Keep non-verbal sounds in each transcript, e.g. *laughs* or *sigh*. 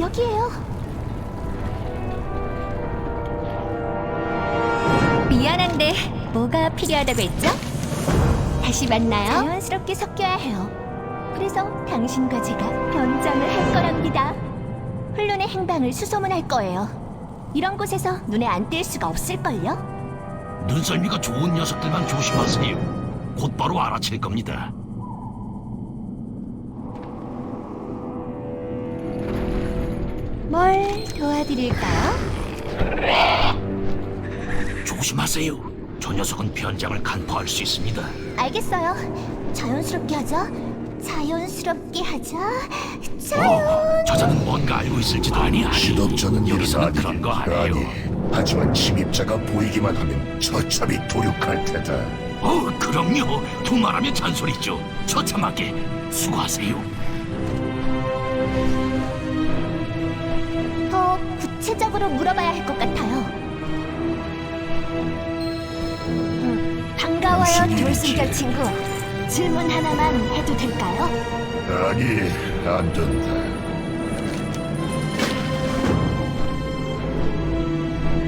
여기에요. 미안한데 뭐가 필요하다고 했죠? 다시 만나요. 자연스럽게 섞여야 해요. 그래서 당신과 제가 변장을 할 거랍니다. 훈련의 행방을 수소문할 거예요. 이런 곳에서 눈에 안 띌 수가 없을걸요? 눈썰미가 좋은 녀석들만 조심하세요. 곧바로 알아챌 겁니다. 도와드릴까요? 조심하세요. 저 녀석은 변장을 간파할 수 있습니다. 알겠어요. 자연스럽게 하자. 자연스럽게 하자. 자연. 어, 저자는 뭔가 알고 있을지도 아니 아니. 여기서는 아니, 그런 거 아니에요. 아니. 하지만 침입자가 보이기만 하면 처참히 도륙할 테다. 어, 그럼요. 두말하면 잔소리죠. 처참하게 수고하세요. 더 구체적으로 물어봐야 할 것 같아요. 음, 반가워요? 돌순결 친구. 질문 하나만 해도 될까요? 아니, 안 된다.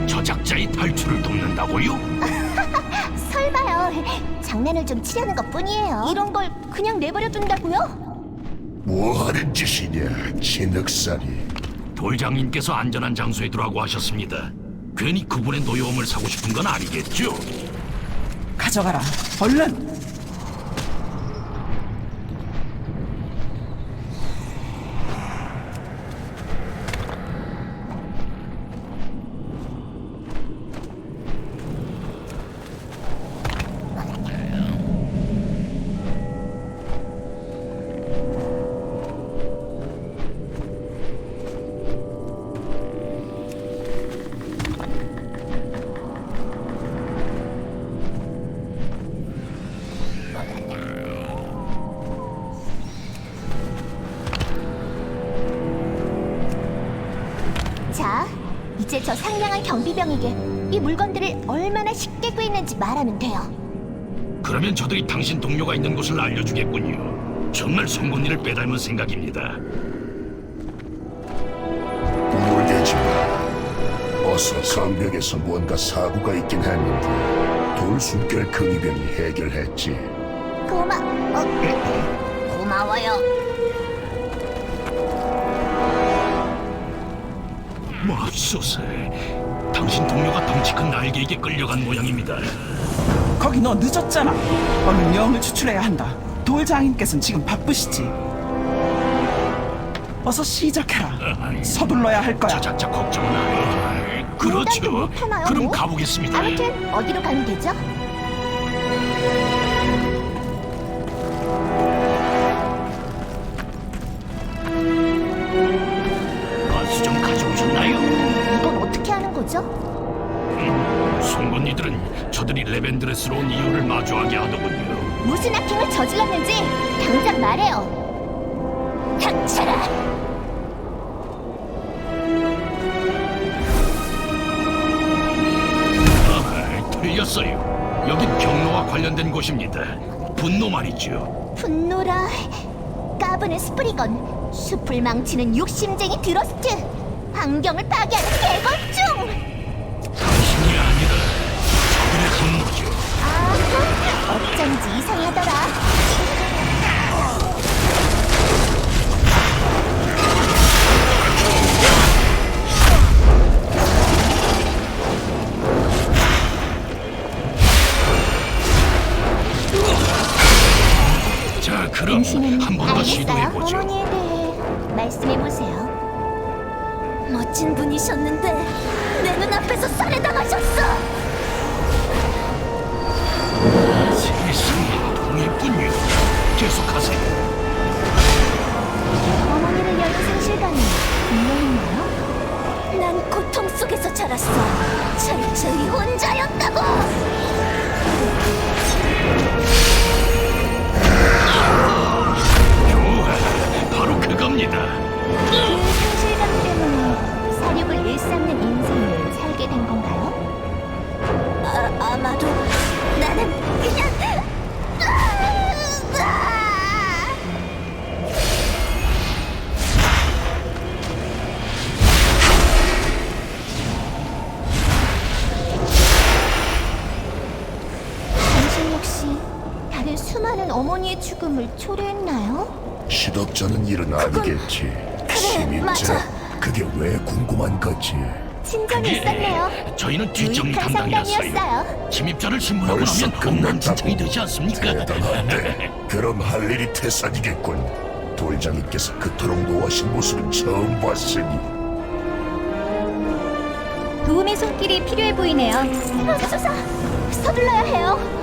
저작자의 탈출을 돕는다고요? *laughs* 설마요. 장난을 좀 치려는 것 뿐이에요. 이런 걸 그냥 내버려 둔다고요? 뭐 하는 짓이냐, 진흙살이. 돌장님께서 안전한 장소에 두라고 하셨습니다. 괜히 그분의 노여움을 사고 싶은 건 아니겠죠? 가져가라. 얼른. 저 상냥한 경비병에게 이 물건들을 얼마나 쉽게 구했는지 말하면 돼요. 그러면 저들이 당신 동료가 있는 곳을 알려주겠군요. 정말 송곳니를 빼닮은 생각입니다. 우물대지 마. 어서 성벽에서 뭔가 사고가 있긴 했는데 돌숨결 금이병이 해결했지. 고마, 어, *laughs* 고마워요. 맙소사, 당신 동료가 덩치 큰 날개에게 끌려간 모양입니다. 거기 너 늦었잖아. 얼른 명을 추출해야 한다. 돌장인께서는 지금 바쁘시지. 어서 시작해라. 서둘러야 할 거야. 저작자 걱정은 안. 농담도 그렇죠. 못 하나요, 그럼 뭐? 가보겠습니다. 아무튼 어디로 가면 되죠? 거죠? 송곳니들은 저들이 레벤드레스러운 이유를 마주하게 하더군요. 무슨 악행을 저질렀는지 당장 말해요. 닥쳐라. 아, 틀렸어요. 여긴 경로와 관련된 곳입니다. 분노 말이죠. 분노라. 까부는 스프리건. 숲을 망치는 욕심쟁이 드러스트. 환경을 파괴하는 개건충. 당신이 아니라 저들의 분노죠. 아, 어쩐지 이상하더라. 자, 그럼 한 번 더 알겠어요. 시도해보죠. 어머니에 대해 말씀해 보세요. 멋진 분이셨는데 내 눈앞에서 살해당하셨어. 세상에 동했군요. 계속하세요. 어머니를 위한 생실감이 분명했나요? 난 고통 속에서 자랐어. 철저히 혼자였다고. 좋아, 바로 그겁니다. 그 활력을 일삼는 인생을 살게 된 건가요? 아, 아마도 나는 그냥 어머니의 죽음을 초래했나요? 실업자는 일은 아니겠지. 맞아. 시민자 그게 왜 궁금한 거지? 진정이 예, 있었네요. 저희는 뒷정리 유익한 담당이었어요. 상담이었어요. 침입자를 신문하고 벌써 나면 엉망 진창이 끝났다고. 되지 않습니까? 대단한데. *laughs* 그럼 할 일이 태산이겠군. 돌장님께서 그토록 노하신 모습은 처음 봤으니. 도움의 손길이 필요해 보이네요. 맙소사! 서둘러야 해요.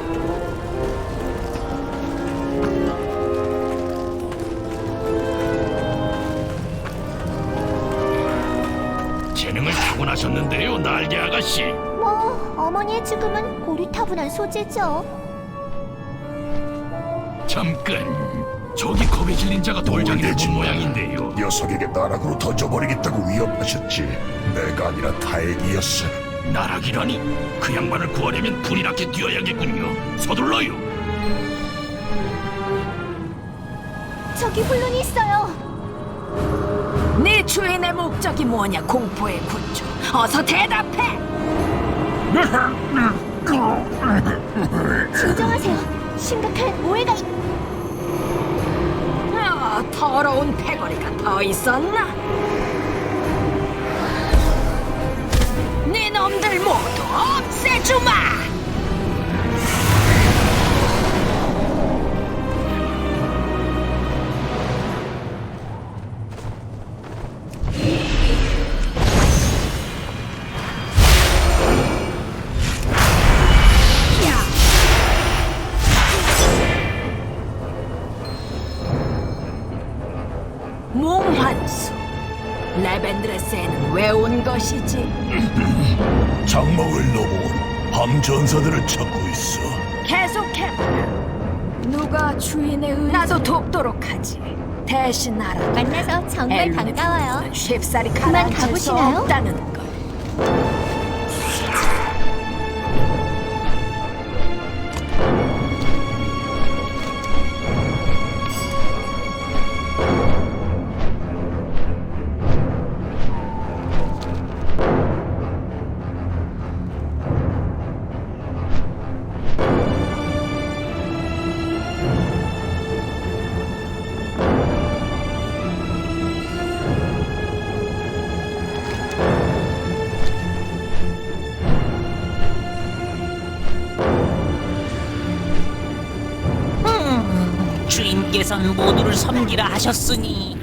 타고나셨는데요, 날개 아가씨. 뭐 어머니의 죽음은 고리타분한 소재죠. 잠깐. 저기 겁에 질린 자가 돌장이 오래되지 본 마. 모양인데요. 녀석에게 나락으로 던져버리겠다고 위협하셨지. 내가 아니라 다행이었어. 나락이라니 그 양반을 구하려면 불이 나게 뛰어야겠군요. 서둘러요. 저기 혼론이 있어요. 네 주인의 목적이 뭐냐 공포의 군주 어서 대답해! *laughs* 진정하세요. 심각한 오해가 있... 아, 더러운 패거리가 더 있었나? 네 놈들 모두 없애주마 넘어온 밤전사들을 찾고 있어. 계속해봐라 누가 주인의 의 나도 돕도록 하지 대신 알아 만나서 정말 반가워요. 쉽사리 그만 가보시나요? 없다는 걸 주인께서는 모두를 섬기라 하셨으니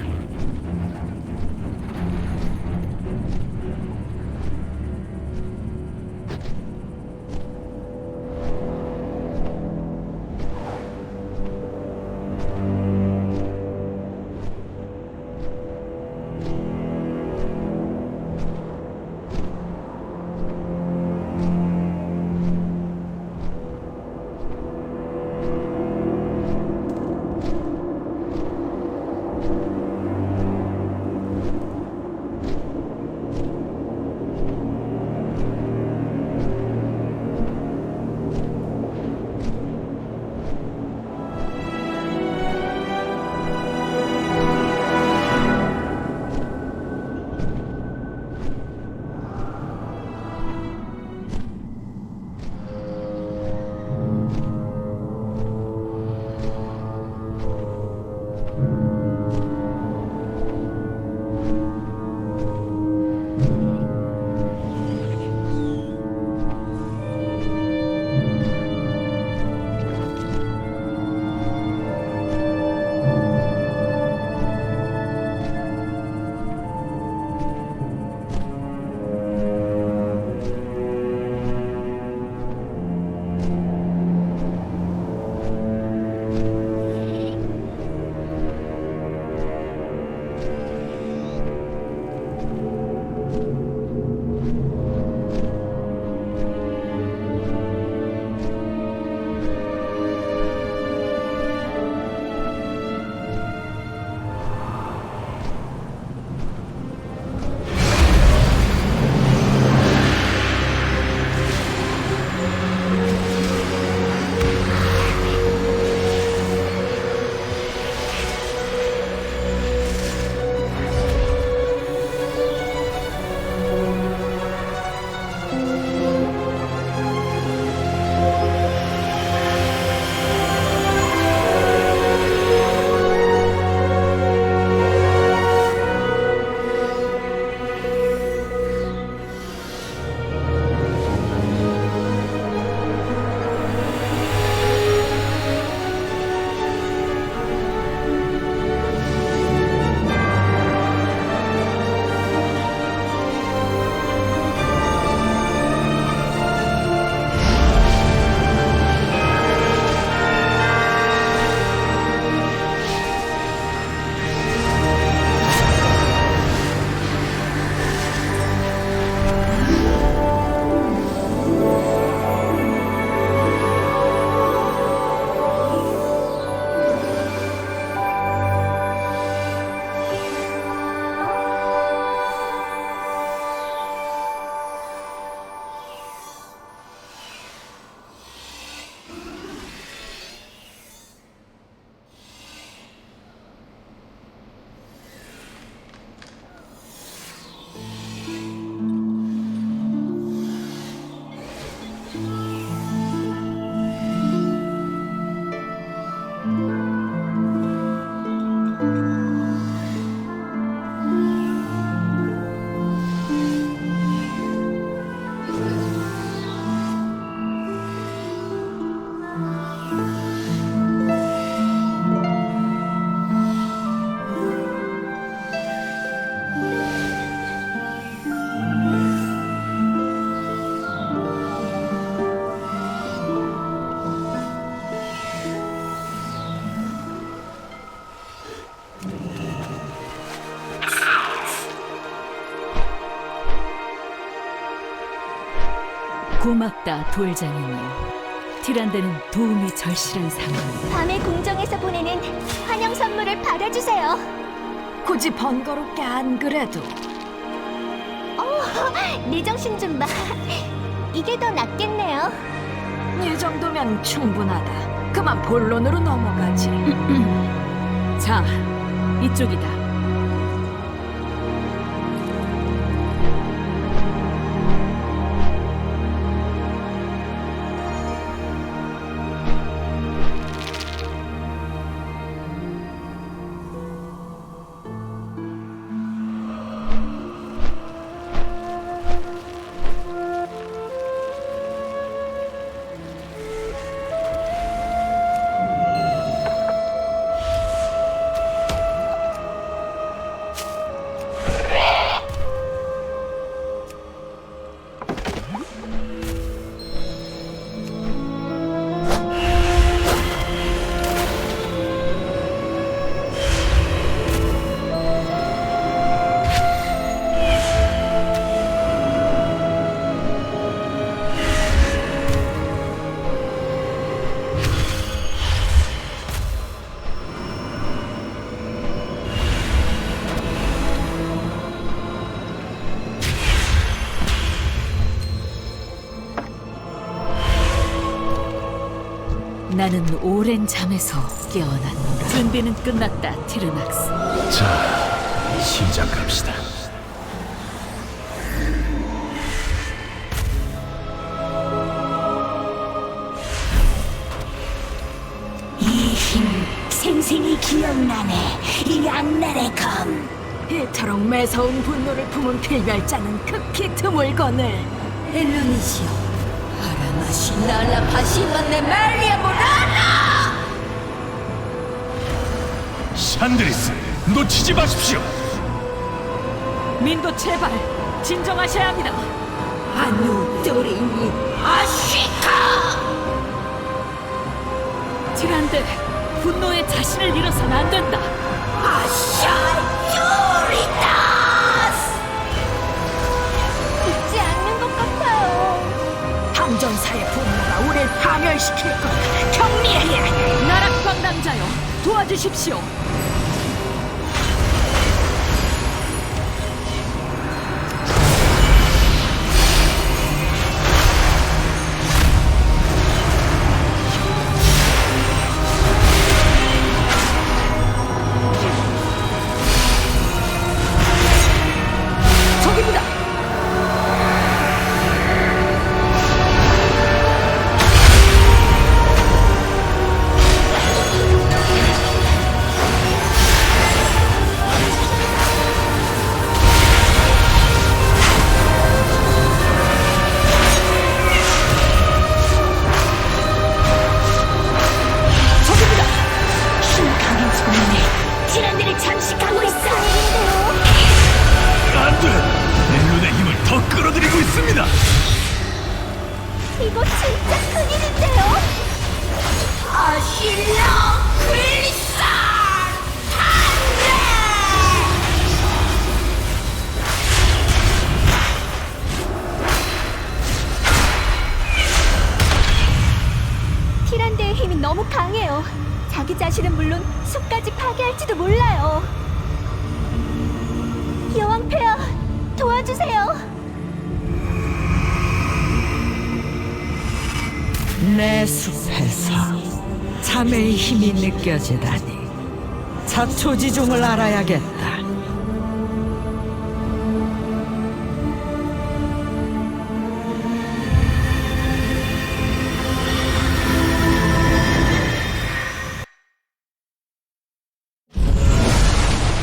고맙다 돌장이니요. 티란데는 도움이 절실한 상황. 밤의 궁정에서 보내는 환영 선물을 받아주세요. 굳이 번거롭게 안 그래도 내 정신 좀 봐. 이게 더 낫겠네요. 이 정도면 충분하다. 그만 본론으로 넘어가지. 자, 이쪽이다. 나는 오랜 잠에서 깨어났노라. 준비는 끝났다, 티르낙스. 자, 시작합시다. 생생히 기억나네. 이 악랄의 검. 이토록 매서운 분노를 품은 필멸자는 극히 드물거늘. 엘루니시오. 아라마시 날라 바시만네 말리아보라 산드리스, 놓치지 마십시오. 민도 제발 진정하셔야 합니다. 아누 또리니 아시카. 티란데 분노에 자신을 잃어서는 안 된다. 아샤 요리다스. 듣지 않는 것 같아요. 항전사의 분노가 우릴 파멸시킬 거다. 경미해야 해. 나락 광당자여 도와주십시오. 티란데의 힘이 너무 강해요. 자기 자신은 물론 숲까지 파괴할지도 몰라요. 여왕 폐하, 도와주세요. 내 숲에서 참의 힘이 느껴지다니 자초지종을 알아야겠다.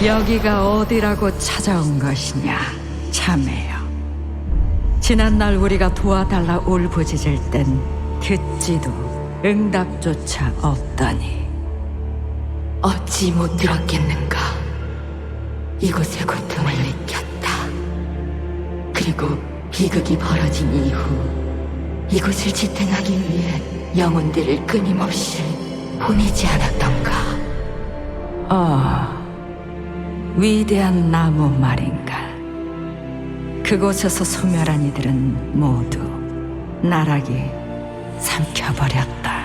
여기가 어디라고 찾아온 것이냐, 참해요. 지난날 우리가 도와달라 울부짖을 땐 듣지도 응답조차 없더니 어찌 못 들었겠는가? 이곳의 고통을 느꼈다. 그리고 비극이 벌어진 이후 이곳을 지탱하기 위해 영혼들을 끊임없이 보내지 않았던가? 아, 위대한 나무 말인가. 그곳에서 소멸한 이들은 모두 나락이 삼켜버렸다.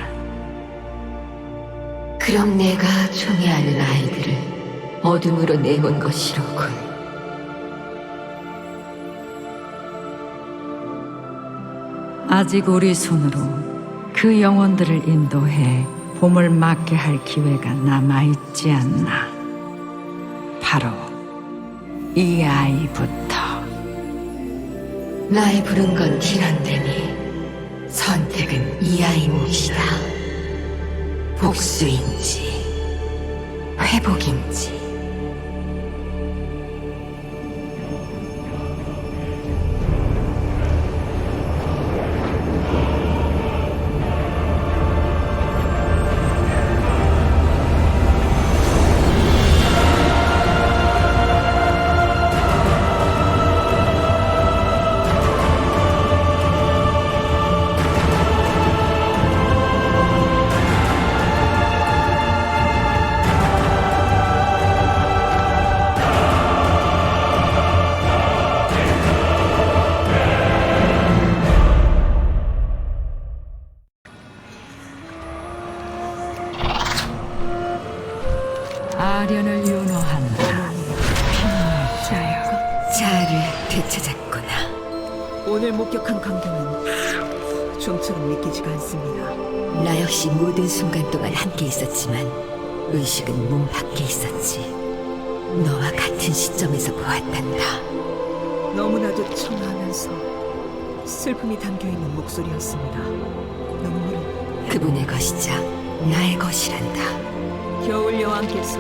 그럼 내가 종애하는 아이들을 어둠으로 내몬 것이로군. 아직 우리 손으로 그 영혼들을 인도해 봄을 맞게 할 기회가 남아있지 않나. 바로 이 아이부터. 나의 부른 건 티란데니 선택은 이 아이 몫이다. 복수인지 회복인지 보았단다. 너무나도 청하면서 슬픔이 담겨 있는 목소리였습니다. 눈물은 그분의 것이자 나의 것이란다. 겨울 여왕께서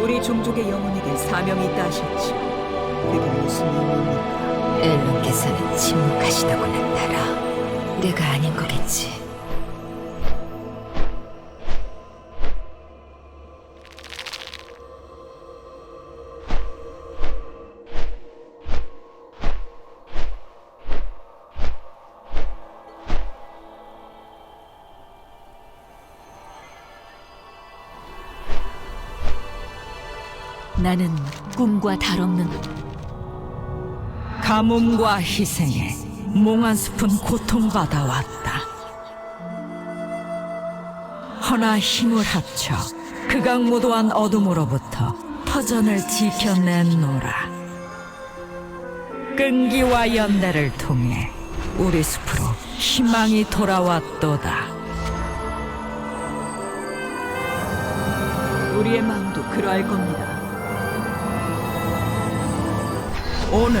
우리 종족의 영혼에게 사명이 있다 하셨지. 그게 무슨 의미입니까? 엘론께서는 침묵하시더구나 따라. 내가 아닌 거겠지. 나는 꿈과 다름없는 가뭄과 희생에 몽한 숲은 고통받아왔다. 허나 힘을 합쳐 극악무도한 어둠으로부터 터전을 지켜낸노라. 끈기와 연대를 통해 우리 숲으로 희망이 돌아왔도다. 우리의 마음도 그러할 겁니다. 오늘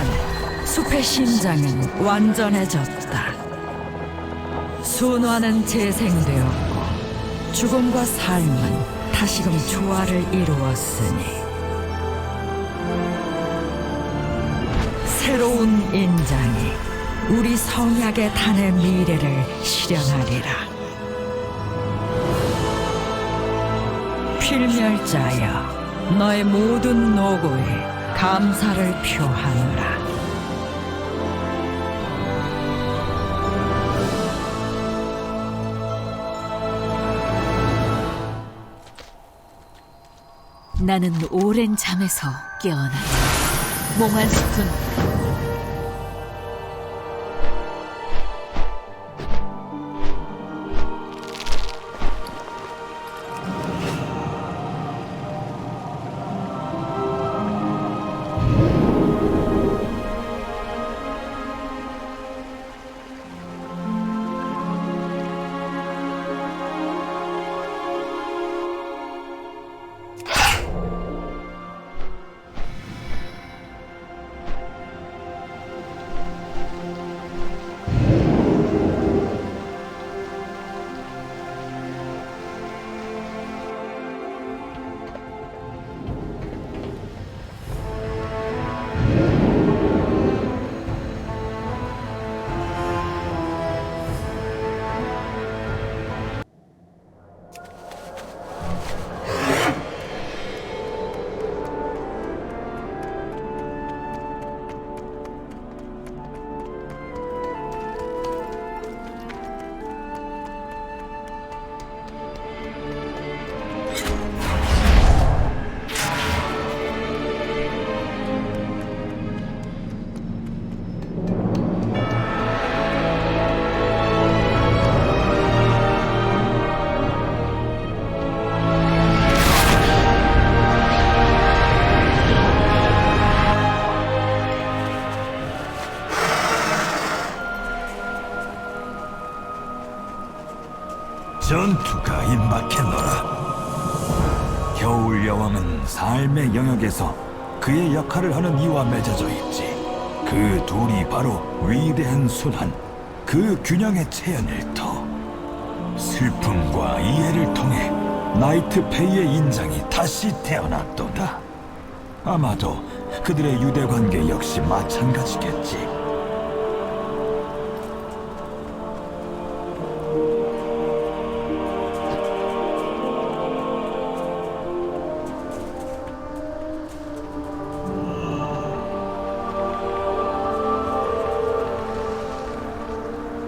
숲의 심장은 완전해졌다. 순화는 재생되었고 죽음과 삶은 다시금 조화를 이루었으니 새로운 인장이 우리 성약의 탄의 미래를 실현하리라. 필멸자여, 너의 모든 노고에 감사를 표하노라. 나는 오랜 잠에서 깨어났다. 몽환 숲은 전투가 임박했노라. 겨울 여왕은 삶의 영역에서 그의 역할을 하는 이와 맺어져 있지. 그 둘이 바로 위대한 순환, 그 균형의 체현일터. 슬픔과 이해를 통해 나이트페이의 인장이 다시 태어났도다. 아마도 그들의 유대 관계 역시 마찬가지겠지.